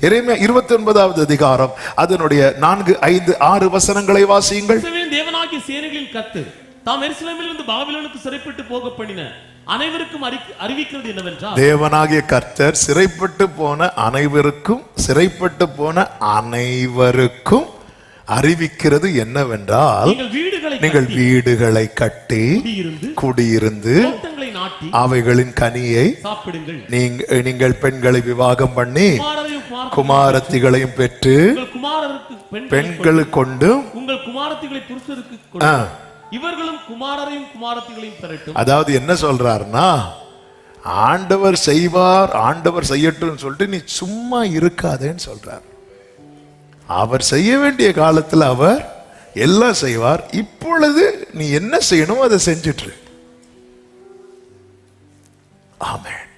எரேமியா இருபத்தி ஒன்பதாவது அதிகாரம். அதனுடைய நான்கு ஐந்து ஆறு வசனங்களை வாசியுங்கள். தேவனாகிய சேனைகளின் கத்து தாம் எருசலேமிலிருந்து பாபிலோனுக்கு சிறைப்பட்டு போக பண்ணின அனைவருக்கும் அறி- அறிவிக்கிறது என்னவென்றால் தேவனாகிய கர்த்தர் சிறைப்பட்டு போன அனைவருக்கும் சிறைப்பட்டு போன அனைவருக்கும் அறிவிக்கிறது என்னவென்றால் நீங்கள் வீடுகளை கட்டி, குடியிருந்து அவைகளின் கனியை சாப்பிடுங்கள். நீங்க நீங்கள் பெண்களை விவாகம் பண்ணி குமாரத்திகளையும் பெற்று உங்கள் குமாரருக்கு பெண்களை பெண்கள் கொண்டும் உங்கள் குமாரத்திகளை புருஷருக்கு. இவர்களும் குமாரரையும் குமாரத்திகளையும் பெறட்டும். அதாவது என்ன சொல்றாருன்னா ஆண்டவர் செய்வார் ஆண்டவர் செய்யட்டும்னு சொல்லிட்டு நீ சும்மா இருக்காதேன்னு சொல்றார். அவர் செய்ய வேண்டிய காலத்துல அவர் எல்லாம் செய்வார். இப்பொழுது நீ என்ன செய்யணும் அதை செஞ்சிட்டு. ஆமேன்.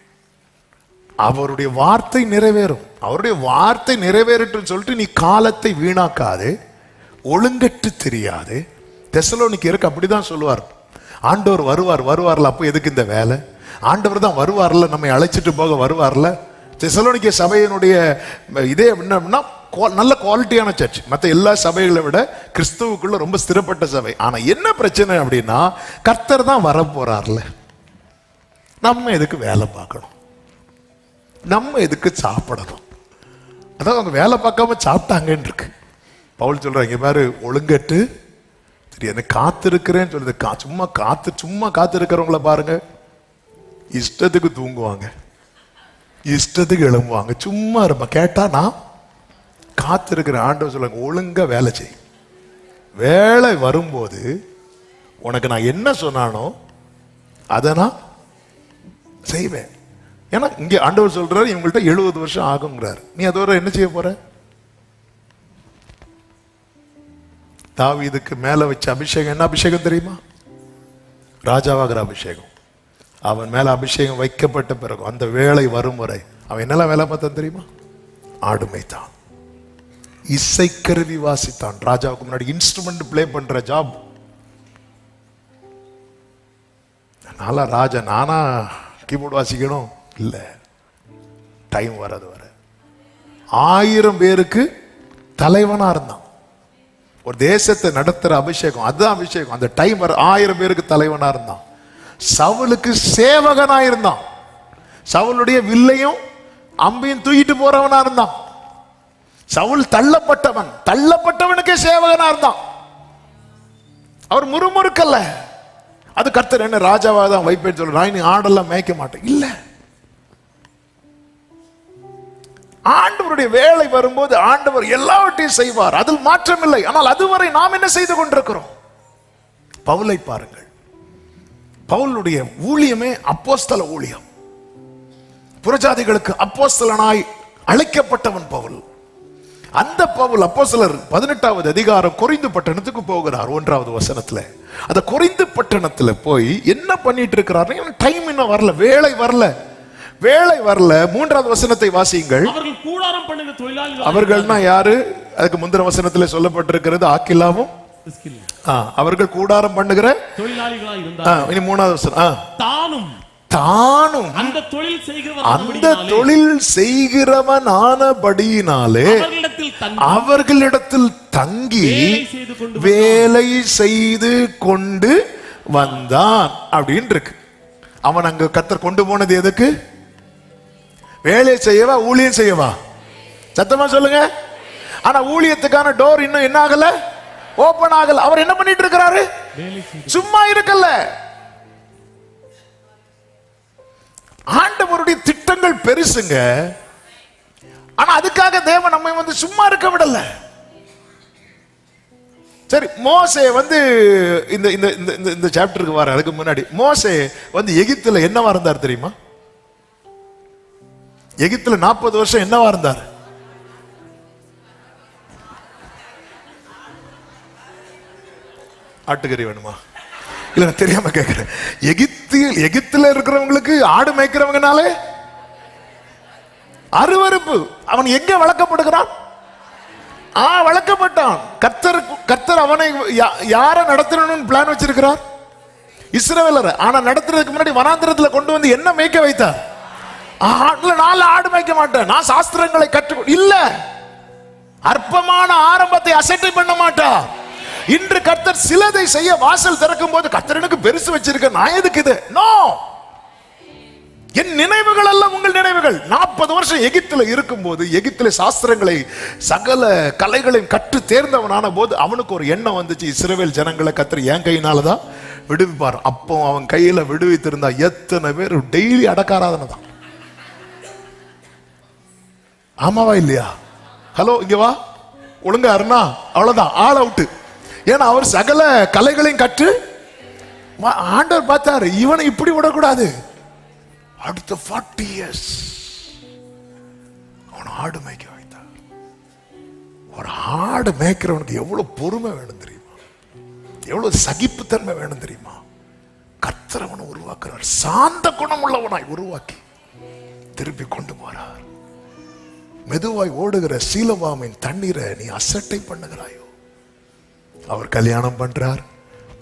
அவருடைய வார்த்தை நிறைவேறும். அவருடைய வார்த்தை நிறைவேறட்டும் சொல்லிட்டு நீ காலத்தை வீணாக்காது ஒழுங்கற்று தெரியாது. தெசலோனிக்கு இருக்கு அப்படிதான் சொல்லுவார். ஆண்டவர் வருவார் வருவார்ல அப்போ எதுக்கு இந்த வேலை? ஆண்டவர் தான் வருவார்ல நம்மை அழைச்சிட்டு போக வருவார்ல? தெசலோனிக்க சபையினுடைய இதே என்னன்னா qual- நல்ல குவாலிட்டியான சர்ச் மற்ற எல்லா சபைகளை விட கிறிஸ்துவுக்குள்ள ரொம்ப ஸ்திரப்பட்ட சபை. ஆனால் என்ன பிரச்சனை அப்படின்னா கர்த்தர் தான் வர போறார்ல நம்ம எதுக்கு வேலை பார்க்கணும்? நம்ம எதுக்கு சாப்பிடணும்? அதான் அவங்க வேலை பார்க்காம சாப்பிட்டாங்கன்னு இருக்கு. பவுல் சொல்கிறாங்க இங்கே மாதிரி ஒழுங்கட்டு. சரி எனக்கு காத்திருக்கிறேன்னு சொல்லுது. கா சும்மா காத்து சும்மா காத்திருக்கிறவங்கள பாருங்க. இஷ்டத்துக்கு தூங்குவாங்க. இஷ்டத்துக்கு எழும்புவாங்க. சும்மா இருப்ப கேட்டா நான் காத்திருக்கிற ஆண்டவர் சொல்லுங்க ஒழுங்காக வேலை செய். வேலை வரும்போது உனக்கு நான் என்ன சொன்னானோ அதை நான் செய்வேன். ஏன்னா இங்கே ஆண்டவர் சொல்றாரு இவங்கள்ட்ட எழுபது வருஷம் ஆகுங்கிறார் நீ அதோட என்ன செய்ய போற? தாவீதுக்கு மேல வச்ச அபிஷேகம் என்ன அபிஷேகம் தெரியுமா? ராஜாவாகிற அபிஷேகம். அவன் மேல அபிஷேகம் வைக்கப்பட்ட பிறகு அந்த வேலை வரும் வரை அவன் என்னெல்லாம் வேலை பார்த்தான் தெரியுமா? ஆடுமை தான். இசைக்கருவி வாசித்தான். ராஜாவுக்கு முன்னாடி இன்ஸ்ட்ருமெண்ட் ப்ளே பண்ற ஜாப் நானா ராஜா நானா கீபோர்டு வாசிக்கணும்? இல்லை. டைம் வராது வர. ஆயிரம் பேருக்கு தலைவனா இருந்தான். ஒரு தேசத்தை நடத்துற அபிஷேகம் அதுதான் அபிஷேகம். அந்த டைம் வர ஆயிரம் பேருக்கு தலைவனா இருந்தான். சவுலுக்கு சேவகனா இருந்தான். சவுளுடைய வில்லையும் அம்பையும் தூக்கிட்டு போறவனா இருந்தான். சவுல் தள்ளப்பட்டவன். தள்ளப்பட்டவனுக்கே சேவகனா இருந்தான். அவர் முறுமுறுக்கல்ல. அது கர்த்தர் என்ன ராஜாவா தான் வைப்பேன்னு சொல்ற நான் இனி ஆடெல்லாம் மேய்க்க மாட்டேன். இல்ல. ஆண்டவருடைய வேலை வரும்போது ஆண்டவர் எல்லாவற்றையும் செய்வார். அதில் மாற்றம் இல்லை ஆனால் அதுவரை நாம் என்ன செய்து கொண்டிருக்கிறோம்? பவுலை பாருங்கள். பவுலுடைய ஊழியமே அப்போஸ்தல ஊழியம். புரஜாதிகளுக்கு அப்போஸ்தலனாய் அழைக்கப்பட்டவன் பவுல். அந்த பவுல் அப்போஸ்தலர் பதினெட்டாவது அதிகாரம் கொரிந்து பட்டணத்துக்கு போகிறார் ஒன்றாவது வசனத்துல. அந்த கொரிந்து பட்டணத்துல போய் என்ன பண்ணிட்டு இருக்கிறார் டைம் இன்னும் வரல வேலை வரல. வேலை வரல. மூன்றாவது வசனத்தை வாசியுங்கள். அவர்கள் கூடாரம் பண்ணுகிற தொழிலாளிகள் அவர்கள்னா யாரு? அதுக்கு முந்தின வசனத்துல சொல்லப்பட்டிருக்கிறது ஆக்கிலாவும். அவர்கள் கூடாரம் பண்ணுகிற இனி மூணாவது வசனம். தானும் தானும் அந்த தொழில் செய்கிறவர் அந்த தொழில் செய்கிறவன் ஆனபடியினாலே அவர்களிடத்தில் தங்கி வேலை செய்து கொண்டு வந்தான். அப்படின்னு இருக்கு அவன் அங்க கத்தர் கொண்டு போனது எதுக்கு? வேலை செய்யவா ஊழியம் செய்யவா? சத்தமா சொல்லுங்க. ஆனா ஊழியத்துக்கான டோர் இன்னும் என்ன ஆகல? ஓபன் ஆகல. அவர் என்ன பண்ணிட்டு இருக்கிறாரு? சும்மா இருக்கல்ல ஆண்டவருடைய திட்டங்கள் பெருசுங்க. ஆனா அதுக்காக தேவன் நம்மை வந்து சும்மா இருக்க விடல. சரி மோசே வந்து இந்த இந்த இந்த இந்த- இந்த சாப்டருக்கு வர அதுக்கு முன்னாடி. மோசே வந்து எகிப்துல என்னவா இருந்தார் தெரியுமா? எகிப்துல நாற்பது வருஷம் என்னவா இருந்தார்? ஆட்டுக்கறி வேணுமா? இல்ல நான் தெரியாம கேட்கிறேன் எகிப்தில் எகிப்துல இருக்கிறவங்களுக்கு ஆடு மேய்க்கிறவங்கனாலே அருவருப்பு. அவன் எங்க வளர்க்கப்படுகிறான்? ஆ வளர்க்கப்பட்டான். கர்த்தர் கர்த்தர் அவனை யா- யாரை நடத்தணும்னு பிளான் வச்சிருக்கிறார்? இஸ்ரவேலர். ஆனா நடத்துறதுக்கு முன்னாடி வனாந்திரத்துல கொண்டு வந்து என்ன மேய்க்க வைத்தார்? ஆ, இல்ல ஆடு மேய்க்க மாட்டேன். நான் சாஸ்திரங்களை கற்று இல்ல. அற்பமான ஆரம்பத்தை அசட்டை பண்ண மாட்டா இன்று கர்த்தர் சிலதை செய்ய வாசல் திறக்கும் போது கர்த்தர் எனக்கு பெருசு வச்சிருக்க நான் எதுக்கு இது? நோ என் நினைவுகள் அல்ல உங்கள் நினைவுகள். நாற்பது வருஷம் எகிப்துல இருக்கும்போது எகிப்துல சாஸ்திரங்களை சகல கலைகளையும் கற்று தேர்ந்தவனான போது அவனுக்கு ஒரு எண்ணம் வந்துச்சு இஸ்ரவேல் ஜனங்களை கத்தர் என் கையினாலதான் விடுவிப்பார். அப்போ அவன் கையில விடுவித்திருந்தா எத்தனை பேர் டெய்லி அடக்காராதனை தான். ஆமாவா இல்லையா? ஹலோ இங்க வா. ஒழுங்கா அருணா அவ்வளவுதான். ஆள் அவுட்டு ஏன்னா அவர் சகல கலைகளையும் கற்று ஆண்டவர் பார்த்தாரு இவனை இப்படி விடக்கூடாது. அடுத்த ஃபார்ட்டி இயர்ஸ் அவன் ஆடு மேய்க்க வைத்தார் ஒரு ஆடு மேய்க்கிறவனுக்கு எவ்வளவு பொறுமை வேணும் தெரியுமா? எவ்வளவு சகிப்புத்தன்மை வேணும் தெரியுமா? கத்திரவனை உருவாக்குறார். சாந்த குணம் உள்ளவனாய் உருவாக்கி திருப்பி கொண்டு போறார். மெதுவாய் ஓடுகிற சீலவாமின் தண்ணீரை நீ அசட்டை பண்ணுகிறாயோ? அவர் கல்யாணம் பண்றார்.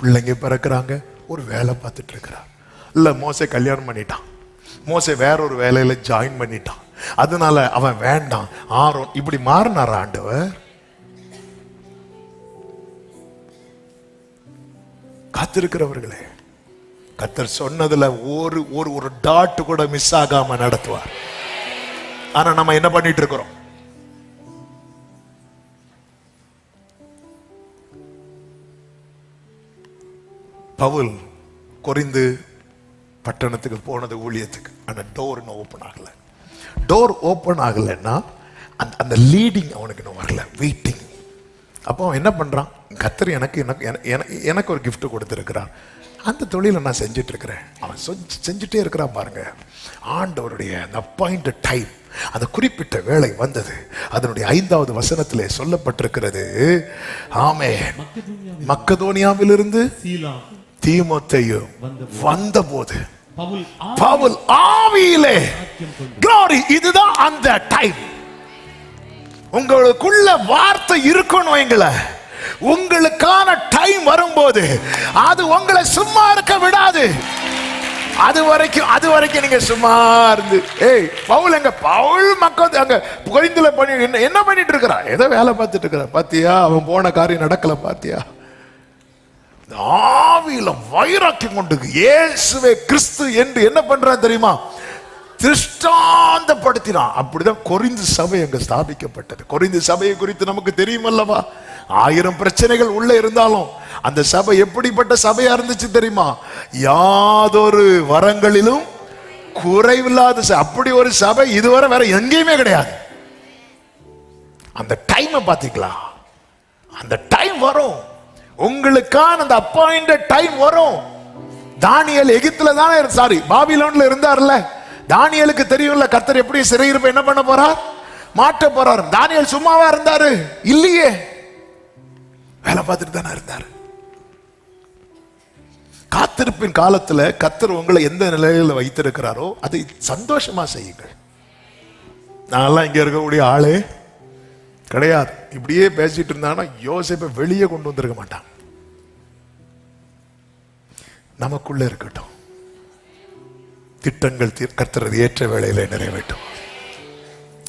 பிள்ளைங்க பிறக்கிறாங்க. ஒரு வேலை பார்த்துட்டு இருக்கிறார். இல்ல மோசே கல்யாணம் பண்ணிட்டான். மோசை வேற ஒரு வேலையில ஜாயின் பண்ணிட்டான். அதனால அவன் வேண்டாம். ஆரோன் இப்படி மாறினார் ஆண்டவர்? காத்திருக்கிறவர்களே கத்தர் சொன்னதுல ஒரு ஒரு ஒரு டாட் கூட மிஸ் ஆகாம நடத்துவார். ஆனா நம்ம என்ன பண்ணிட்டு இருக்கிறோம்? பவுல் கொரிந்து பட்டணத்துக்கு போனது ஊழியத்துக்கு. ஆனா டோர் இன்னும் ஓப்பன் ஆகல. டோர் ஓப்பன் ஆகலைன்னா அந்த அந்த லீடிங் அவனுக்கு இன்னும் வரல. வெயிட்டிங் அப்போ அவன் என்ன பண்றான்? கத்தர் எனக்கு எனக்கு என- என- எனக்கு ஒரு gift கொடுத்துருக்கிறான் அந்த தொழிலை நான் செஞ்சுட்டு இருக்கிறேன் அவன் செஞ்சு- செஞ்சுட்டே இருக்கிறான் பாருங்க. ஆண்டவருடைய அந்த அப்பாயிண்ட் டைம் அந்த குறிப்பிட்ட வேலை வந்தது. அதனுடைய ஐந்தாவது வசனத்திலே சொல்லப்பட்டிருக்கிறது. ஆமே மக்கதோனியாவிலிருந்து தீமோத்தேயும் வந்தபோது. பவுல் ஆ- பவுல் ஆவியிலே glory இதுதான் அந்த டைம் உங்களுக்குள்ள வார்த்தை இருக்கணும் எங்களை உங்களுக்கான டைம் வரும்போது அது உங்களை சும்மா இருக்க விடாது. அது வரைக்கும் அது வரைக்கும் நீங்க சும்மா இருந்து ஏய் பவுல் எங்க பவுல் மக்கள் அங்க புகைந்துல பண்ணி என்ன என்ன பண்ணிட்டு இருக்கிறா ஏதோ வேலை பார்த்துட்டு இருக்கிறா பாத்தியா? அவன் போன காரியம் நடக்கல பாத்தியா? ஆவியில வைராக்கியம் கொண்டு இயேசுவே கிறிஸ்து என்று என்ன பண்றான் தெரியுமா? திருஷ்டாந்தப்படுத்தினான் அப்படிதான் கொரிந்து சபை அங்க ஸ்தாபிக்கப்பட்டது. கொரிந்து சபையை குறித்து நமக்கு தெரியும் அல்லவா ஆயிரம் பிரச்சனைகள் உள்ள இருந்தாலும் அந்த சபை எப்படிப்பட்ட சபையா இருந்துச்சு தெரியுமா? யாதொரு வரங்களிலும் குறைவில்லாத ச- அப்படி ஒரு சபை இதுவரை வேற எங்கேயுமே கிடையாது. அந்த டைமை பார்த்துக்கலாம். அந்த டைம் வரும். உங்களுக்கான அந்த அப்பாயிண்டட் டைம் வரும். தானியல் எகிப்துல தானே சாரி பாபிலோன்ல இருந்தார்ல. தானியலுக்கு தெரியும்ல கர்த்தர் எப்படி சிறையிருப்ப என்ன பண்ண போறார்? மாட்ட போறார். தானியல் சும்மாவா இருந்தாரு? இல்லையே. வேலை பார்த்துட்டு தானே இருந்தாரு. காத்திருப்பின் காலத்துல கத்தர் உங்களை எந்த நிலையில வைத்திருக்கிறாரோ அதை சந்தோஷமா செய்யுங்கள். நான்லாம் இங்க இருக்கக்கூடிய ஆளே. கிடையாது. இப்படியே பேசிட்டு இருந்தாங்கன்னா யோசிப்பை வெளியே கொண்டு வந்திருக்க மாட்டான். நமக்குள்ள இருக்கட்டும். திட்டங்கள் தீர்- கர்த்தரது ஏற்ற வேலையில நிறைவேற்றும்.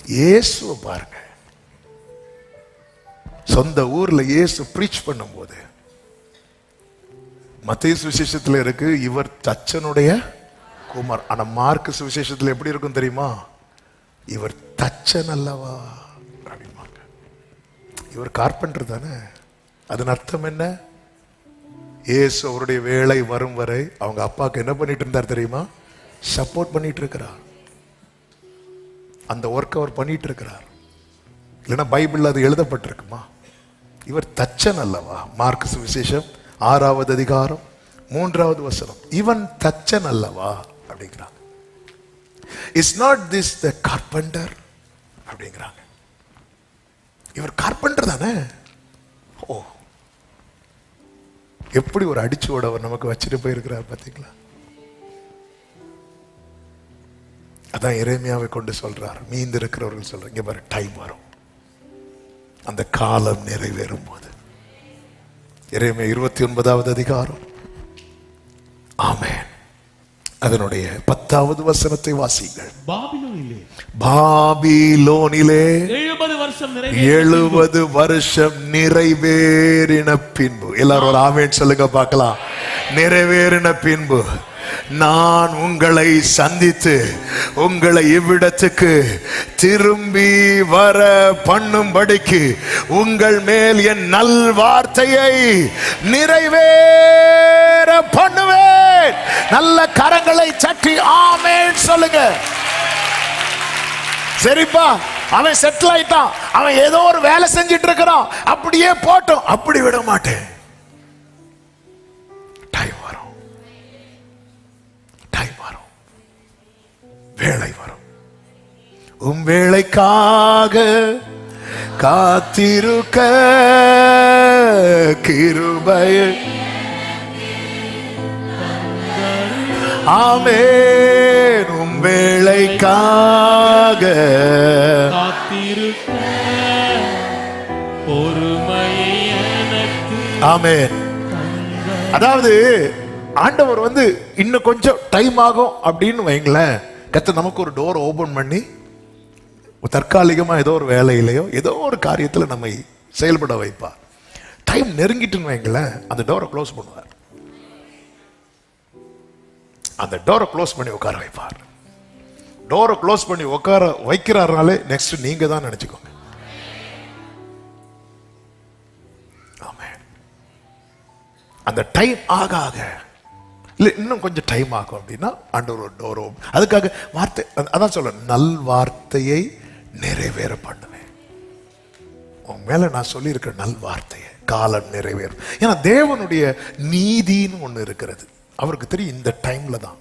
இயேசுவை பாருங்க. சொந்த ஊர்ல இயேசு ப்ரீச் பண்ணும்போது மத்திய சுவிசேஷத்துல இருக்கு இவர் தச்சனுடைய குமார். ஆனா மார்க் சுவிசேஷத்தில் எப்படி இருக்கும் தெரியுமா? இவர் தச்சன் அல்லவா? இவர் கார்பெண்டர் தானே? அதன் அர்த்தம் என்ன? ஏசு அவருடைய வேலை வரும் வரை அவங்க அப்பாவுக்கு என்ன பண்ணிட்டு இருந்தார் தெரியுமா? சப்போர்ட் பண்ணிட்டு இருக்கிறார். அந்த ஒர்க் அவர் பண்ணிட்டு இருக்கிறார். இல்லைன்னா பைபிள் அது எழுதப்பட்டிருக்குமா? இவர் தச்சன் அல்லவா? மார்க் சுவிசேஷம் ஆறாவது அதிகாரம் மூன்றாவது வசனம். இவன் தச்சன் அல்லவா? அப்படிங்கிறாங்க. Is not this the carpenter அப்படிங்கிறாங்க. இவர் கார்பெண்டர் தானே? ஓ. எப்படி ஒரு அடிச்சுவோட அவர் நமக்கு வச்சுட்டு போயிருக்கிறார் பார்த்தீங்களா? அதான் இறைமையாவை கொண்டு சொல்றார். மீந்து இருக்கிறவர்கள் சொல்றாங்க இங்க பாரு டைம் வரும். அந்த காலம் நிறைவேறும் போது இறைமை இருபத்தி ஒன்பதாவது அதிகாரம். ஆமேன். அதனுடைய பத்தாவது வசனத்தை வாசிங்கள் பாபிலோனிலே. பாபிலோனிலே எழுபது வருஷம் எழுபது வருஷம் நிறைவேறின பின்பு. எல்லாரும் ஒரு ஆமேன் சொல்லுங்க பார்க்கலாம். நிறைவேறின பின்பு. நான் உங்களை சந்தித்து உங்களை இவ்விடத்துக்கு திரும்பி வர பண்ணும்படிக்கு உங்கள் மேல் என் நல் வார்த்தையை நிறைவேற பண்ணுவேன். நல்ல கரங்களை சற்றி ஆமேன் சொல்லுங்க. சரிப்பா அவன் செட்டில் ஆயிட்டான். அவன் ஏதோ ஒரு வேலை செஞ்சிட்டு இருக்கிறான். அப்படியே போட்டோம். அப்படி விட மாட்டேன் வேலை வரும். உன் வேலைக்காக காத்திருக்க கிருபைய ஆமென். உம் வேலைக்காக காத்திருக்க பொறுமையை எனக்கு ஆமென். அதாவது ஆண்டவர் வந்து இன்னும் கொஞ்சம் டைம் ஆகும் அப்படின்னு வைங்களேன். கத்த நமக்கு ஒரு டோர் ஓபன் பண்ணி தற்காலிகமாக ஏதோ ஒரு வேலையிலையோ ஏதோ ஒரு காரியத்தில் நம்மை செயல்பட வைப்பார். டைம் நெருங்கிட்டுன்னு வைங்களேன் அந்த டோரை க்ளோஸ் பண்ணுவார். அந்த டோரை க்ளோஸ் பண்ணி உட்கார வைப்பார். டோரை க்ளோஸ் பண்ணி உட்கார வைக்கிறாருனாலே நெக்ஸ்ட் நீங்க தான் நினைச்சுக்கோங்க. அந்த டைம் ஆக ஆக இல்லை இன்னும் கொஞ்சம் டைம் ஆகும் அப்படின்னா ஆண்டவர் ஒரு டோர் அதுக்காக வார்த்தை அதான் சொல்ல நல் வார்த்தையை நிறைவேற பண்ணுவேன். உன் மேலே நான் சொல்லியிருக்கிற நல் வார்த்தையை காலம் நிறைவேறும். ஏன்னா தேவனுடைய நீதின்னு ஒன்று இருக்கிறது. அவருக்கு தெரியும் இந்த டைம்ல தான்.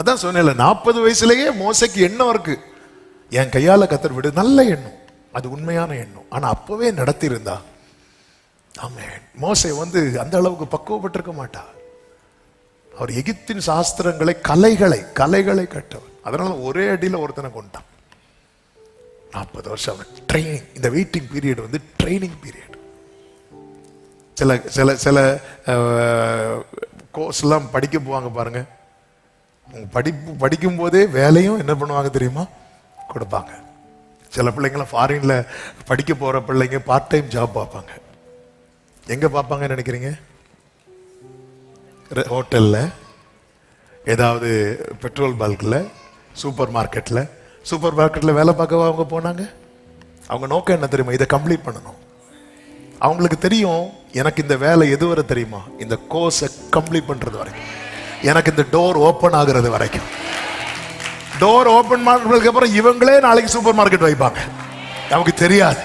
அதான் சொன்னேன்ல நாற்பது வயசுலயே மோசைக்கு எண்ணம் இருக்கு. என் கையால கத்தர் விடு நல்ல எண்ணம். அது உண்மையான எண்ணம். ஆனா அப்பவே நடத்தியிருந்தா ஆமாம் மோசை வந்து அந்த அளவுக்கு பக்குவப்பட்டிருக்க மாட்டா. அவர் எகிப்தின் சாஸ்திரங்களை கலைகளை கலைகளை கட்டவர் அதனால ஒரே அடியில் ஒருத்தனை கொண்டான். நாற்பது வருஷம் ட்ரைனிங் இந்த வெயிட்டிங் பீரியட் வந்து ட்ரைனிங் பீரியட் சில சில சில கோர்ஸ்லாம் படிக்க போவாங்க பாருங்க. படிப்பு படிக்கும் போதே வேலையும் என்ன பண்ணுவாங்க தெரியுமா? கொடுப்பாங்க. சில பிள்ளைங்களாம் ஃபாரின்ல படிக்க போற பிள்ளைங்க பார்ட் டைம் ஜாப் பார்ப்பாங்க. எங்க பார்ப்பாங்கன்னு நினைக்கிறீங்க? ஹோட்டலில் ஏதாவது பெட்ரோல் பல்கில் சூப்பர் மார்க்கெட்டில் சூப்பர் மார்க்கெட்டில் வேலை பார்க்கவா அவங்க போனாங்க? அவங்க நோக்கம் என்ன தெரியுமா? இதை கம்ப்ளீட் பண்ணணும். அவங்களுக்கு தெரியும் எனக்கு இந்த வேலை எதுவரை தெரியுமா? இந்த கோர்ஸை கம்ப்ளீட் பண்ணுறது வரைக்கும். எனக்கு இந்த டோர் ஓப்பன் ஆகுறது வரைக்கும். டோர் ஓப்பன் பண்ணதுக்கு அப்புறம் இவங்களே நாளைக்கு சூப்பர் மார்க்கெட் வைப்பாங்க. நமக்கு தெரியாது.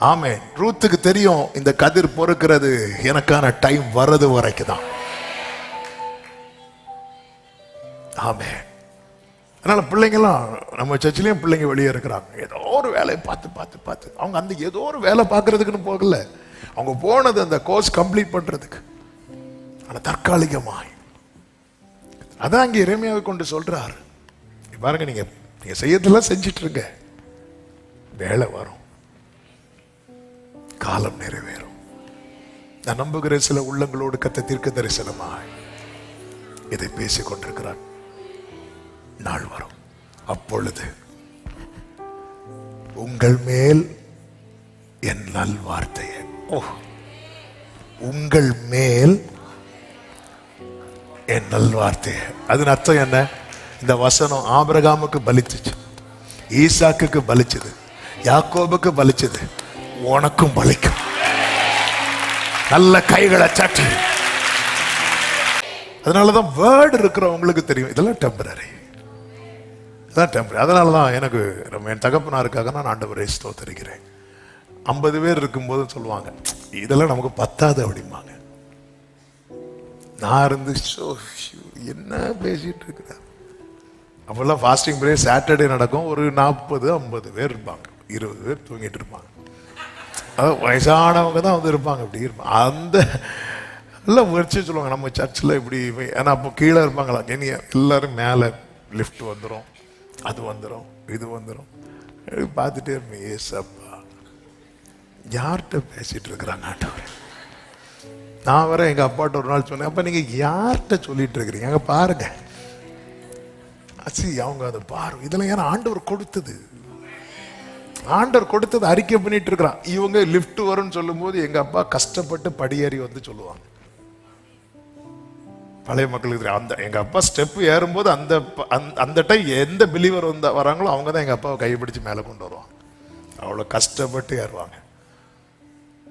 ஆமே ரூத்துக்கு தெரியும் இந்த கதிர் பொறுக்கிறது எனக்கான டைம் வர்றது வரைக்கும் தான் ஆமே. அதனால பிள்ளைங்கெல்லாம் நம்ம சர்ச்சிலையும் பிள்ளைங்க வெளியே இருக்கிறாங்க. ஏதோ ஒரு வேலையை பார்த்து பார்த்து பார்த்து. அவங்க அந்த ஏதோ ஒரு வேலை பார்க்கறதுக்குன்னு போகல. அவங்க போனது அந்த கோர்ஸ் கம்ப்ளீட் பண்ணுறதுக்கு ஆனால் தற்காலிகமாய். அதான் இங்கே இறைமையாக கொண்டு சொல்கிறாரு பாருங்க நீங்கள் நீங்கள் செய்யறதெல்லாம் செஞ்சிட்ருங்க. வேலை வரும். காலம் நிறைவேறும். நான் நம்புகிற சில உள்ளங்களோடு கத்த தீர்க்க தரிசனமாய். இதை பேசிக் கொண்டிருக்கிறான் நாள் வரும். அப்பொழுது உங்கள் மேல் என் நல் வார்த்தையை ஓ உங்கள் மேல் என் நல் நல்வார்த்தையை. அதன் அர்த்தம் என்ன? இந்த வசனம் ஆபிரகாமுக்கு பலிச்சுச்சு ஈசாக்குக்கு பலிச்சது யாக்கோபுக்கு பலிச்சது உனக்கும் பலிக்கும். நல்ல கைகளை சட்டி. அதனாலதான் வேர்டு இருக்கிறவங்களுக்கு தெரியும் இதெல்லாம் டெம்பரரி அதான் டெம்பரரி அதனால தான் எனக்கு நம்ம என் தகப்பனாருக்காக நான் ஆண்டவரை ஸ்தோத்தரிக்கிறேன். ஐம்பது பேர் இருக்கும்போது சொல்லுவாங்க இதெல்லாம் நமக்கு பத்தாது அப்படிம்பாங்க. நான் இருந்து "ஷோ, ஷோ, என்ன பேசிகிட்டு இருக்கிறேன் அப்போல்லாம் ஃபாஸ்டிங் பிரேக் சாட்டர்டே நடக்கும். ஒரு நாற்பது ஐம்பது பேர் இருப்பாங்க. இருபது பேர் தூங்கிட்டு இருப்பாங்க. அதாவது வயசானவங்க தான் வந்து இருப்பாங்க. அப்படி இருப்பாங்க அந்த எல்லாம் முயற்சி சொல்லுவாங்க. நம்ம சர்ச்சில் இப்படி ஏன்னா அப்போ கீழே இருப்பாங்களா? இனி எல்லோரும் மேலே லிஃப்ட் வந்துடும் அது வந்துடும் இது வந்துடும் பார்த்துட்டே இருப்பேன் ஏசப்பா. யார்கிட்ட பேசிட்டு இருக்கிறாங்க ஆண்டவரே? நான் வர எங்க அப்பாட்ட ஒரு நாள் சொன்னேன் அப்ப நீங்க யார்கிட்ட சொல்லிட்டு இருக்கிறீங்க? அங்க பாருங்க. அச்சி அவங்க அதை பாரு. இதெல்லாம் ஏன்னா ஆண்டவர் கொடுத்தது? ஆண்டவர் கொடுத்தது அறிக்கை பண்ணிட்டு இருக்கிறான். இவங்க லிஃப்ட் வரும்னு சொல்லும்போது எங்க அப்பா கஷ்டப்பட்டு படியேறி வந்து சொல்லுவாங்க. பழைய மக்களுக்கு. அந்த எங்க அப்பா ஸ்டெப் ஏறும்போது அந்த அந்த- அந்த டைம் எந்த பிலீவர் வந்த வராங்களோ அவங்க தான் எங்க அப்பாவை கைப்பிடிச்சு மேலே கொண்டு வருவாங்க. அவ்வளோ கஷ்டப்பட்டு ஏறுவாங்க.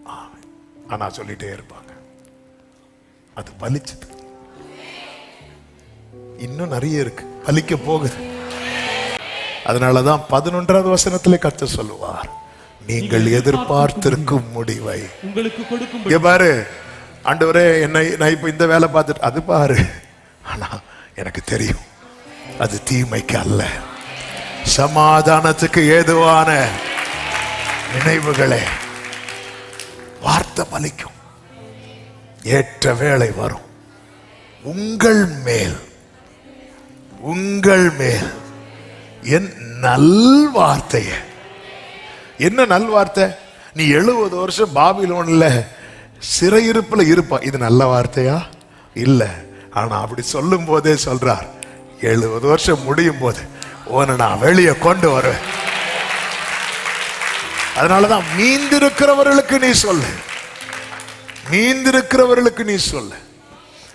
ஆமென். ஆனா சொல்லிட்டே இருப்பாங்க. அது பலிச்சது. இன்னும் நிறைய இருக்கு. பலிக்க போகுது. அதனாலதான் பதினொன்றாவது வசனத்திலே கத்த சொல்லுவார். நீங்கள் எதிர்பார்த்திருக்கும் முடிவை உங்களுக்கு கொடுக்கும் பாரு. ஆண்டவரே என்னை நான் இப்போ இந்த வேலை பார்த்துட்டு அது பாரு. ஆனால் எனக்கு தெரியும். அது தீமைக்கு அல்ல. சமாதானத்துக்கு ஏதுவான நினைவுகளே. வார்த்தை பலிக்கும். ஏற்ற வேலை வரும். உங்கள் மேல் உங்கள் மேல் என் நல்வார்த்தையை. என்ன நல்வார்த்தை? நீ எழுபது வருஷம் பாபிலோன்ல சிறையிருப்பில் இருப்பான் இது நல்ல வார்த்தையா? இல்ல. ஆனா அப்படி சொல்லும் போதே சொல்றார் எழுபது வருஷம் முடியும் போது உன்னை நான் வெளியே கொண்டு வருவேன். அதனாலதான் மீந்திருக்கிறவர்களுக்கு நீ சொல்லு. மீந்திருக்கிறவர்களுக்கு நீ சொல்லு.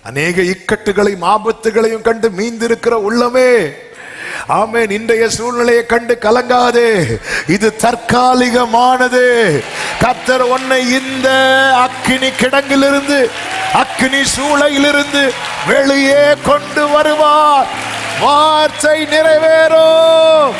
அநேக இக்கட்டுகளையும் ஆபத்துகளையும் கண்டு மீந்திருக்கிற உள்ளமே ஆமென். இன்றைய சூழ்நிலையை கண்டு கலங்காதே. இது தற்காலிகமானது. கத்தர் உன்னை இந்த அக்கினி கிடங்கிலிருந்து அக்கினி சூளையிலிருந்து வெளியே கொண்டு வருவார். வார்த்தை நிறைவேறும்.